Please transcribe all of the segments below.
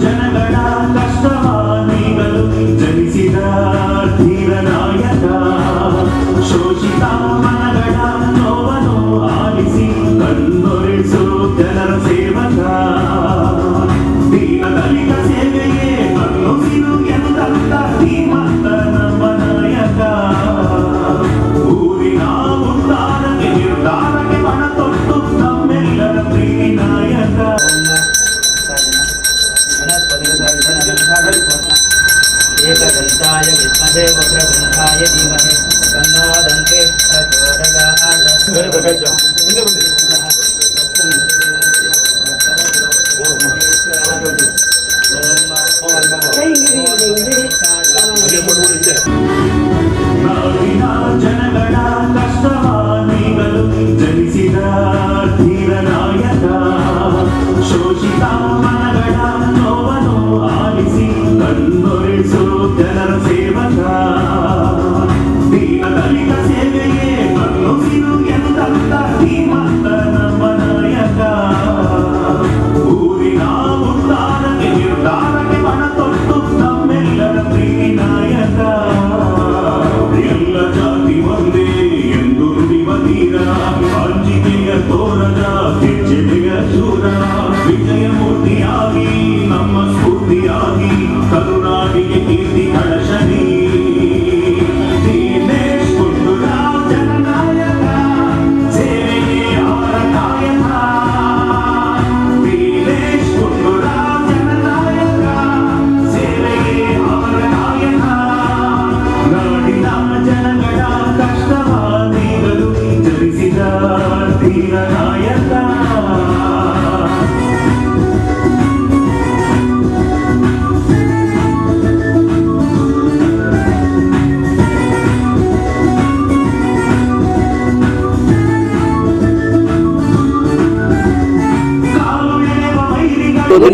जनगणा Guru Namu.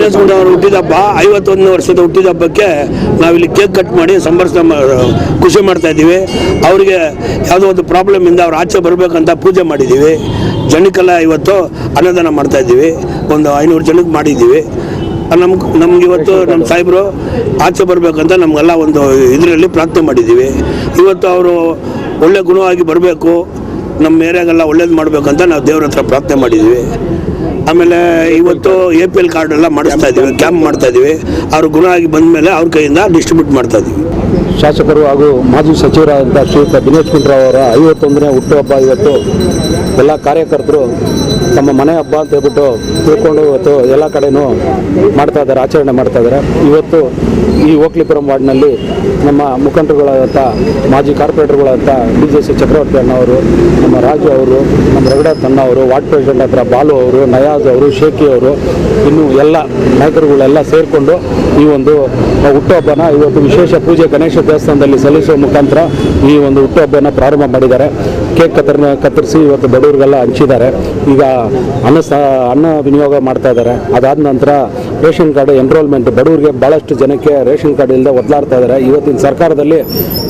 ವೈರಿಗಳು ಅವರು ಹುಟ್ಟಿದ ಹಬ್ಬ ಐವತ್ತೊಂದನೇ ವರ್ಷದ ಹುಟ್ಟಿದಬ್ಬಕ್ಕೆ ನಾವಿಲ್ಲಿ ಕೇಕ್ ಕಟ್ ಮಾಡಿ ಸಂಭ್ರಮ, ಖುಷಿ ಮಾಡ್ತಾ ಇದ್ದೀವಿ. ಅವರಿಗೆ ಯಾವುದೋ ಒಂದು ಪ್ರಾಬ್ಲಮ್ ಇಂದ ಅವ್ರು ಆಚೆ ಬರಬೇಕಂತ ಪೂಜೆ ಮಾಡಿದ್ದೀವಿ. ಜನಕ್ಕೆಲ್ಲ ಇವತ್ತು ಅನ್ನದಾನ ಮಾಡ್ತಾ ಇದ್ದೀವಿ. ಒಂದು ಐನೂರು ಜನಕ್ಕೆ ಮಾಡಿದ್ದೀವಿ. ನಮ್ಗೆ ನಮ್ಗೆ ಇವತ್ತು ನಮ್ಮ ಸಾಹೇಬರು ಆಚೆ ಬರಬೇಕಂತ ನಮಗೆಲ್ಲ ಒಂದು ಇದರಲ್ಲಿ ಪ್ರಾರ್ಥನೆ ಮಾಡಿದ್ದೀವಿ. ಇವತ್ತು ಅವರು ಒಳ್ಳೆ ಗುಣವಾಗಿ ಬರಬೇಕು. ನಮ್ಮ ಏರಿಯಾಗೆಲ್ಲ ಒಳ್ಳೇದು ಮಾಡಬೇಕಂತ ನಾವು ದೇವ್ರ ಹತ್ರ ಪ್ರಾರ್ಥನೆ ಮಾಡಿದ್ದೀವಿ. ಆಮೇಲೆ ಇವತ್ತು ಎ ಪಿ ಎಲ್ ಕಾರ್ಡ್ ಎಲ್ಲ ಮಾಡಿಸ್ತಾ ಇದ್ದೀವಿ ಕ್ಯಾಂಪ್ ಮಾಡ್ತಾ ಇದ್ದೀವಿ. ಅವ್ರ ಗುಣ ಆಗಿ ಬಂದ ಮೇಲೆ ಅವ್ರ ಕೈಯಿಂದ ಡಿಸ್ಟ್ರಿಬ್ಯೂಟ್ ಮಾಡ್ತಾ ಇದ್ದೀವಿ. ಶಾಸಕರು ಹಾಗೂ ಮಾಜಿ ಸಚಿವರಾದಂಥ ಶ್ರೀಯುತ ದಿನೇಶ್ ಗುಂಡ್ರಾವ್ ಅವರ ಐವತ್ತೊಂದನೇ ಹುಟ್ಟುಹಬ್ಬ ಇವತ್ತು ಎಲ್ಲ ಕಾರ್ಯಕರ್ತರು ತಮ್ಮ ಮನೆ ಹಬ್ಬ ಅಂತ ಹೇಳ್ಬಿಟ್ಟು ತಿಳ್ಕೊಂಡು ಇವತ್ತು ಎಲ್ಲ ಕಡೆನೂ ಮಾಡ್ತಾ ಇದ್ದಾರೆ, ಆಚರಣೆ ಮಾಡ್ತಾ ಇದ್ದಾರೆ. ಇವತ್ತು ಈ ಓಕ್ಲಿಪುರಂ ವಾರ್ಡ್ನಲ್ಲಿ ನಮ್ಮ ಮುಖಂಡರುಗಳಾದಂಥ, ಮಾಜಿ ಕಾರ್ಪೊರೇಟರ್ಗಳಾದಂಥ ಬಿ ಜೆ ಸಿ ಚಕ್ರವರ್ತಿ ಅಣ್ಣ ಅವರು ನಮ್ಮ ರಾಜು ಅವರು, ನಮ್ಮ ರಘುನಾಥ್ ತನ್ನ ಅವರು, ವಾರ್ಡ್ ಪ್ರೆಸಿಡೆಂಟ್ ಹತ್ರ ಬಾಲು ಅವರು, ನಯಾಜ್ ಅವರು, ಶೇಖಿ ಅವರು, ಇನ್ನು ಎಲ್ಲ ನಾಯಕರುಗಳೆಲ್ಲ ಸೇರಿಕೊಂಡು ಈ ಒಂದು ಹುಟ್ಟುಹಬ್ಬನ ಇವತ್ತು ವಿಶೇಷ ಪೂಜೆ ಗಣೇಶ ದೇವಸ್ಥಾನದಲ್ಲಿ ಸಲ್ಲಿಸುವ ಮುಖಾಂತರ ಈ ಒಂದು ಹುಟ್ಟುಹಬ್ಬನ ಪ್ರಾರಂಭ ಮಾಡಿದ್ದಾರೆ. ಕೇಕ್ ಕತ್ತರಿಸಿ ಇವತ್ತು ಬಡವರಿಗೆಲ್ಲ ಹಂಚಿದ್ದಾರೆ. ಈಗ ಅನ್ನ ಅನ್ನ ವಿನಿಯೋಗ ಮಾಡ್ತಾ ಇದ್ದಾರೆ. ಅದಾದ ನಂತರ ರೇಷನ್ ಕಾರ್ಡ್ ಎನ್ರೋಲ್ಮೆಂಟ್ ಬಡವರಿಗೆ ಭಾಳಷ್ಟು ಜನಕ್ಕೆ ರೇಷನ್ ಕಾರ್ಡ್ ಇಲ್ಲದೆ ಒದ್ಲಾಡ್ತಾ ಇದ್ದಾರೆ ಇವತ್ತಿನ ಸರ್ಕಾರದಲ್ಲಿ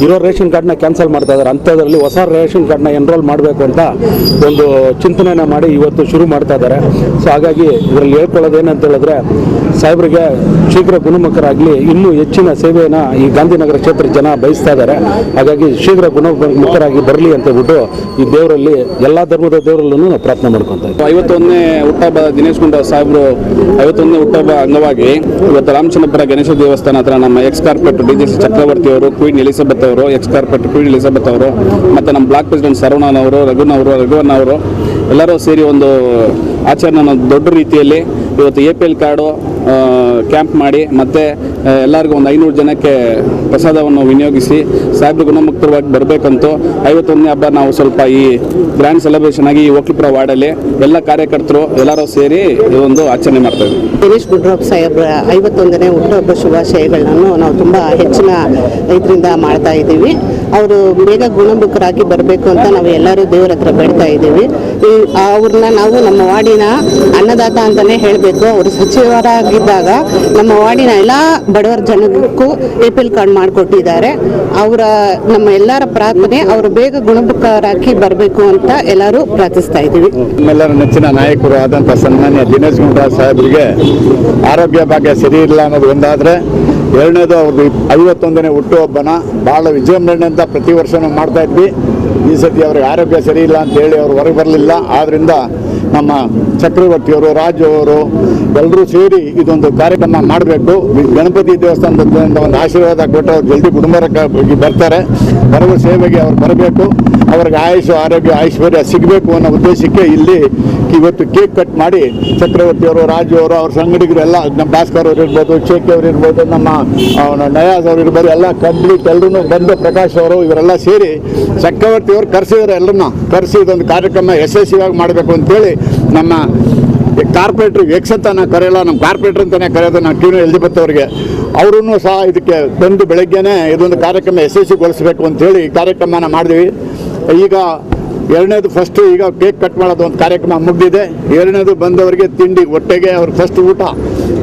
ಇರೋ ರೇಷನ್ ಕಾರ್ಡ್ನ ಕ್ಯಾನ್ಸಲ್ ಮಾಡ್ತಾ ಇದ್ದಾರೆ ಅಂಥದ್ರಲ್ಲಿ ಹೊಸ ರೇಷನ್ ಕಾರ್ಡ್ನ ಎನ್ರೋಲ್ ಮಾಡಬೇಕು ಅಂತ ಒಂದು ಚಿಂತನೆಯನ್ನು ಮಾಡಿ ಇವತ್ತು ಶುರು ಮಾಡ್ತಾ ಇದ್ದಾರೆ ಸೊ ಹಾಗಾಗಿ ಇದರಲ್ಲಿ ಹೇಳ್ಕೊಳ್ಳೋದು ಏನಂತ ಹೇಳಿದ್ರೆ ಸಾಹೇಬರಿಗೆ ಶೀಘ್ರ ಗುಣಮುಖರಾಗಲಿ ಇನ್ನೂ ಹೆಚ್ಚಿನ ಸೇವೆಯನ್ನು ಈ ಗಾಂಧಿನಗರ ಕ್ಷೇತ್ರ ಜನ ಬಯಸ್ತಾ ಇದ್ದಾರೆ ಹಾಗಾಗಿ ಶೀಘ್ರ ಗುಣಮುಖರಾಗಿ ಬರಲಿ ಅಂತ ಹೇಳ್ಬಿಟ್ಟು ಈ ದೇವರಲ್ಲಿ ಎಲ್ಲ ಧರ್ಮದ ದೇವರಲ್ಲೂ ನಾವು ಪ್ರಾರ್ಥನೆ ಮಾಡ್ಕೊತಾ ಇದ್ದೀವಿ ಐವತ್ತೊಂದನೇ ಹುಟ್ಟಹಬ್ಬ ದಿನೇಶ್ ಗುಂಡೂರಾವ್ ಸಾಹೇಬರು ಐವತ್ತೊಂದನೇ ಹುಟ್ಟಹಬ್ಬ ಅಂಗವಾಗಿ ಇವತ್ತು ರಾಮಚಂದ್ರಪುರ ಗಣೇಶ ದೇವಸ್ಥಾನ ಹತ್ರ ನಮ್ಮ ex corporator D J C Chakravarthi ಅವರು ಕ್ವೀನ್ ಎಲಿಸಬೆತ್ ಅವರು ಎಕ್ಸ್ ಕಾರ್ಪೆಟ್ ಕ್ವೀನ್ ಎಲಿಸಬೆತ್ ಅವರು, ಮತ್ತು ನಮ್ಮ ಬ್ಲಾಕ್ ಪ್ರೆಸಿಡೆಂಟ್ ಸರವಣನ್ ಅವರು ರಘುನ್ ಅವರು ರಘುವನ್ ಅವರು ಎಲ್ಲರೂ ಸೇರಿ ಒಂದು ಆಚರಣೆ ದೊಡ್ಡ ರೀತಿಯಲ್ಲಿ ಇವತ್ತು A P L card camp ಮಾಡಿ ಮತ್ತು ಎಲ್ಲರಿಗೂ ಒಂದು ಐನೂರು ಜನಕ್ಕೆ ಪ್ರಸಾದವನ್ನು ವಿನಿಯೋಗಿಸಿ ಸಾಹೇಬ್ರು ಗುಣಮುಕ್ತವಾಗಿ ಬರಬೇಕಂತ ಐವತ್ತೊಂದನೇ ಹಬ್ಬ ನಾವು ಸ್ವಲ್ಪ ಈ ಗ್ರ್ಯಾಂಡ್ ಸೆಲೆಬ್ರೇಷನ್ ಆಗಿ ಈ ಒಕ್ಲಿಪುರ ವಾರ್ಡಲ್ಲಿ ಎಲ್ಲ ಕಾರ್ಯಕರ್ತರು ಎಲ್ಲರೂ ಸೇರಿ ಈ ಒಂದು ಆಚರಣೆ ಮಾಡ್ತಾ ಇದ್ದೀವಿ. ದಿನೇಶ್ ಗುಂಡ್ರಾವ್ ಸಾಹೇಬ್ರ, ಐವತ್ತೊಂದನೇ ಹುಟ್ಟುಹಬ್ಬ ಶುಭಾಶಯಗಳನ್ನು ನಾವು ತುಂಬ ಹೆಚ್ಚಿನ ಇದರಿಂದ ಮಾಡ್ತಾ ಇದ್ದೀವಿ. ಅವರು ಬೇಗ ಗುಣಮುಖರಾಗಿ ಬರಬೇಕು ಅಂತ ನಾವು ಎಲ್ಲರೂ ದೇವರ ಹತ್ರ ಬೇಡ್ತಾ ಇದ್ದೀವಿ. ಈ- ಅವ್ರನ್ನ ನಾವು ನಮ್ಮ ವಾರ್ಡಿನ ಅನ್ನದಾತ ಅಂತಲೇ ಹೇಳಬೇಕು. ಅವರು ಸಚಿವರಾಗಿದ್ದಾಗ ನಮ್ಮ ವಾರ್ಡಿನ ಎಲ್ಲ ಬಡವರ ಜನಕ್ಕೂ ಎ ಪಿ ಎಲ್ ಕಾರ್ಡ್ ಮಾಡಿಕೊಟ್ಟಿದ್ದಾರೆ. ಅವರ ನಮ್ಮ ಎಲ್ಲರ ಪ್ರಾರ್ಥನೆ ಅವರು ಬೇಗ ಗುಣಮುಖರಾಗಿ ಬರಬೇಕು ಅಂತ ಎಲ್ಲರೂ ಪ್ರಾರ್ಥಿಸ್ತಾ ಇದ್ದೀವಿ. ನಮ್ಮೆಲ್ಲರ ನೆಚ್ಚಿನ ನಾಯಕರು ಆದಂಥ ಸನ್ಮಾನ್ಯ ದಿನೇಶ್ ಗುಂಡ್ರಾ ಸಾಹೇಬರಿಗೆ ಆರೋಗ್ಯ ಭಾಗ್ಯ ಸರಿ ಇಲ್ಲ ಅನ್ನೋದು ಒಂದಾದರೆ ಎರಡನೇದು ಅವ್ರದ್ದು ಐವತ್ತೊಂದನೇ ಹುಟ್ಟುಹಬ್ಬನ ಭಾಳ ವಿಜೃಂಭಣೆಯಿಂದ ಪ್ರತಿ ವರ್ಷನೂ ಮಾಡ್ತಾ ಇದ್ವಿ. ಈ ಸತಿ ಅವ್ರಿಗೆ ಆರೋಗ್ಯ ಸರಿ ಇಲ್ಲ ಅಂತ ಹೇಳಿ ಅವ್ರು ಹೊರಗೆ ಬರಲಿಲ್ಲ. ಆದ್ದರಿಂದ ನಮ್ಮ ಚಕ್ರವರ್ತಿಯವರು ರಾಜು ಅವರು ಎಲ್ಲರೂ ಸೇರಿ ಇದೊಂದು ಕಾರ್ಯಕ್ರಮ ಮಾಡಬೇಕು. ಗಣಪತಿ ದೇವಸ್ಥಾನದಿಂದ ಒಂದು ಆಶೀರ್ವಾದ ಕೊಟ್ಟು ಅವ್ರು ಜಲ್ದಿ ಕುಟುಂಬಕ್ಕೆ ಬರ್ತಾರೆ. ಬರುವ ಸೇವೆಗೆ ಅವ್ರು ಬರಬೇಕು. ಅವ್ರಿಗೆ ಆಯುಷು, ಆರೋಗ್ಯ, ಐಶ್ವರ್ಯ ಸಿಗಬೇಕು ಅನ್ನೋ ಉದ್ದೇಶಕ್ಕೆ ಇಲ್ಲಿ ಇವತ್ತು ಕೇಕ್ ಕಟ್ ಮಾಡಿ ಚಕ್ರವರ್ತಿಯವರು ರಾಜು ಅವರು ಅವ್ರ ಸಂಗಡಿಗರೆಲ್ಲ, ನಮ್ಮ ಭಾಸ್ಕರ್ ಅವರು ಇರ್ಬೋದು ಚೇಕಿ ಅವರು ಇರ್ಬೋದು, ನಮ್ಮ ಅವನ ನಯಾಜ್ ಅವರು ಇರ್ಬೋದು ಎಲ್ಲ ಕಂಪ್ಲೀಟ್ ಎಲ್ಲರೂ ಬಂದು ಪ್ರಕಾಶ್ ಅವರು ಇವರೆಲ್ಲ ಸೇರಿ ಚಕ್ರವರ್ತಿ ಅವರು ಕರೆಸಿದ್ದಾರೆ ಎಲ್ಲರನ್ನ ಕರೆಸಿ ಇದೊಂದು ಕಾರ್ಯಕ್ರಮ ಯಶಸ್ವಿಯಾಗಿ ಮಾಡಬೇಕು ಅಂತೇಳಿ ನಮ್ಮ ಕಾರ್ಪೊರೇಟ್ರ್ ಎಕ್ಸ್ ಅಂತ ನಾನು ಕರೆಯಲ್ಲ, ನಮ್ಮ ಕಾರ್ಪೊರೇಟ್ರ್ ಅಂತಲೇ ಕರೆಯೋದು ನಾನು ಟಿ ಎಲಿಜಬೆತ್ ಅವರಿಗೆ. ಅವರೂ ಸಹ ಇದಕ್ಕೆ ಬಂದು ಬೆಳಗ್ಗೆನೇ ಇದೊಂದು ಕಾರ್ಯಕ್ರಮ ಯಶಸ್ವಿಗೊಳಿಸಬೇಕು ಅಂತೇಳಿ ಈ ಕಾರ್ಯಕ್ರಮನ ಮಾಡಿದ್ವಿ. ಈಗ ಎರಡನೇದು ಫಸ್ಟು ಈಗ ಕೇಕ್ ಕಟ್ ಮಾಡೋದು ಒಂದು ಕಾರ್ಯಕ್ರಮ ಮುಗಿದಿದೆ. ಎರಡನೇದು ಬಂದವರಿಗೆ ತಿಂಡಿ, ಹೊಟ್ಟೆಗೆ ಅವ್ರ ಫಸ್ಟ್ ಊಟ.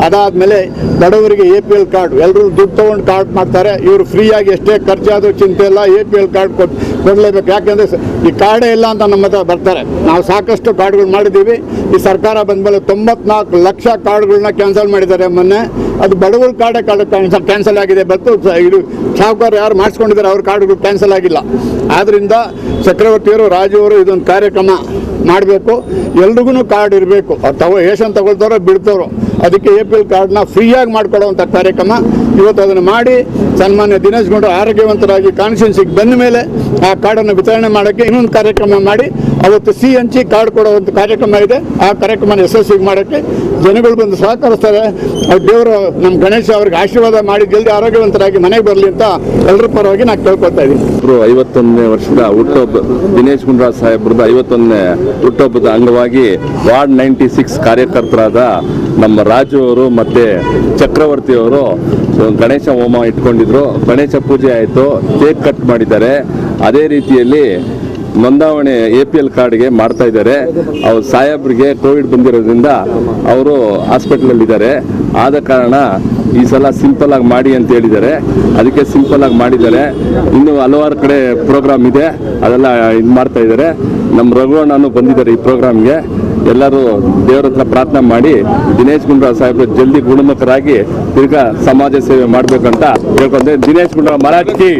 ಅದಾದಮೇಲೆ ಬಡವರಿಗೆ ಎ ಪಿ ಎಲ್ ಕಾರ್ಡ್ ಎಲ್ಲರೂ ದುಡ್ಡು ತೊಗೊಂಡು ಕಾರ್ಡ್ ಮಾಡ್ತಾರೆ. ಇವರು ಫ್ರೀಯಾಗಿ ಎಷ್ಟೇ ಖರ್ಚಾದರೂ ಚಿಂತೆ ಇಲ್ಲ ಎ ಪಿ ಎಲ್ ಕಾರ್ಡ್ ಕೊಟ್ಟು ಕೊಡಲೇಬೇಕು. ಯಾಕೆಂದರೆ ಈ ಕಾರ್ಡೇ ಇಲ್ಲ ಅಂತ ನಮ್ಮ ಹತ್ರ ಬರ್ತಾರೆ. ನಾವು ಸಾಕಷ್ಟು ಕಾರ್ಡ್ಗಳು ಮಾಡಿದ್ದೀವಿ. ಈ ಸರ್ಕಾರ ಬಂದ ಮೇಲೆ ತೊಂಬತ್ನಾಲ್ಕು ಲಕ್ಷ ಕಾರ್ಡ್ಗಳನ್ನ ಕ್ಯಾನ್ಸಲ್ ಮಾಡಿದ್ದಾರೆ ಮೊನ್ನೆ. ಅದು ಬಡವರ ಕಾರ್ಡೇ ಕಾರ್ಡ್ ಕ್ಯಾನ್ಸಲ್ ಕ್ಯಾನ್ಸಲ್ ಆಗಿದೆ. ಬತ್ತು ಇದು ಸಾಹುಕಾರ ಯಾರು ಮಾಡಿಸ್ಕೊಂಡಿದ್ದಾರೆ, ಅವ್ರ ಕಾರ್ಡ್ಗಳು ಕ್ಯಾನ್ಸಲ್ ಆಗಿಲ್ಲ. ಆದ್ದರಿಂದ ಚಕ್ರವರ್ತಿಯವರು ರಾಜುವರು ಇದೊಂದು ಕಾರ್ಯಕ್ರಮ ಮಾಡಬೇಕು. ಎಲ್ರಿಗೂ ಕಾರ್ಡ್ ಇರಬೇಕು. ತಗೋ ಏಷನ್ ತಗೊಳ್ತಾರೋ ಬಿಡ್ತಾರೋ ಅದಕ್ಕೆ ಎ ಪಿ ಎಲ್ ಕಾರ್ಡ್ನ ಫ್ರೀಯಾಗಿ ಮಾಡಿಕೊಡುವಂಥ ಕಾರ್ಯಕ್ರಮ ಇವತ್ತು ಅದನ್ನು ಮಾಡಿ ಸನ್ಮಾನ್ಯ ದಿನೇಶ್ ಗೌಡರು ಆರೋಗ್ಯವಂತರಾಗಿ ಕಾನ್ಸ್ಟಿಟ್ಯೂನ್ಸಿಗೆ ಬಂದ ಮೇಲೆ ಆ ಕಾರ್ಡನ್ನು ವಿತರಣೆ ಮಾಡೋಕ್ಕೆ ಇನ್ನೊಂದು ಕಾರ್ಯಕ್ರಮ ಮಾಡಿ, ಅವತ್ತು ಸಿ ಹಂಚಿ ಕಾರ್ಡ್ ಕೊಡುವಂಥ ಕಾರ್ಯಕ್ರಮ ಇದೆ. ಆ ಕಾರ್ಯಕ್ರಮ ಯಶಸ್ವಿಗೆ ಮಾಡೋಕ್ಕೆ ಜನಗಳು ಬಂದು ಸಹಕರಿಸ್ತಾರೆ. ಅವ್ರು ದೇವರು ನಮ್ಮ ಗಣೇಶ ಅವ್ರಿಗೆ ಆಶೀರ್ವಾದ ಮಾಡಿ ಜಲ್ದಿ ಆರೋಗ್ಯವಂತರಾಗಿ ಮನೆಗೆ ಬರಲಿ ಅಂತ ಎಲ್ಲರ ಪರವಾಗಿ ನಾನು ಕೇಳ್ಕೊತಾ ಇದ್ದೀನಿ. ಐವತ್ತೊಂದನೇ ವರ್ಷದ ಹುಟ್ಟುಹಬ್ಬ ದಿನೇಶ್ ಗುಂಡ್ರಾಜ್ ಸಾಹೇಬ್ರದ ಐವತ್ತೊಂದನೇ ಹುಟ್ಟುಹಬ್ಬದ ಅಂಗವಾಗಿ ವಾರ್ಡ್ ನೈಂಟಿ ಸಿಕ್ಸ್ ಕಾರ್ಯಕರ್ತರಾದ ನಮ್ಮ ರಾಜು ಅವರು ಮತ್ತೆ ಚಕ್ರವರ್ತಿ ಅವರು ಗಣೇಶ ಹೋಮ ಇಟ್ಕೊಂಡಿದ್ರು. ಗಣೇಶ ಪೂಜೆ ಆಯಿತು, ಕೇಕ್ ಕಟ್ ಮಾಡಿದ್ದಾರೆ. ಅದೇ ರೀತಿಯಲ್ಲಿ ನೋಂದಾವಣೆ ಎ ಪಿ ಎಲ್ ಕಾರ್ಡ್ಗೆ ಮಾಡ್ತಾ ಇದ್ದಾರೆ. ಅವ್ರು ಸಾಹೇಬ್ರಿಗೆ ಕೋವಿಡ್ ಬಂದಿರೋದ್ರಿಂದ ಅವರು ಹಾಸ್ಪಿಟ್ಲಲ್ಲಿದ್ದಾರೆ. ಆದ ಕಾರಣ ಈ ಸಲ ಸಿಂಪಲ್ ಆಗಿ ಮಾಡಿ ಅಂತ ಹೇಳಿದ್ದಾರೆ. ಅದಕ್ಕೆ ಸಿಂಪಲ್ ಆಗಿ ಮಾಡಿದ್ದಾರೆ. ಇನ್ನು ಹಲವಾರು ಕಡೆ ಪ್ರೋಗ್ರಾಮ್ ಇದೆ. ಅದೆಲ್ಲ ಇದು ಮಾಡ್ತಾ ಇದ್ದಾರೆ. ನಮ್ಮ ರಘುವಣ್ಣನು ಬಂದಿದ್ದಾರೆ ಈ ಪ್ರೋಗ್ರಾಮ್ಗೆ. ಎಲ್ಲರೂ ದೇವರ ಹತ್ರ ಪ್ರಾರ್ಥನೆ ಮಾಡಿ ದಿನೇಶ್ ಗುಂಡ್ರಾವ್ ಸಾಹೇಬ್ರು ಜಲ್ದಿ ಗುಣಮುಖರಾಗಿ ತಿರ್ಗಾ ಸಮಾಜ ಸೇವೆ ಮಾಡಬೇಕಂತ ಹೇಳ್ಕೊಂಡೆ. ದಿನೇಶ್ ಗುಂಡ್ರಾವ್ ಮರಾಠಿ!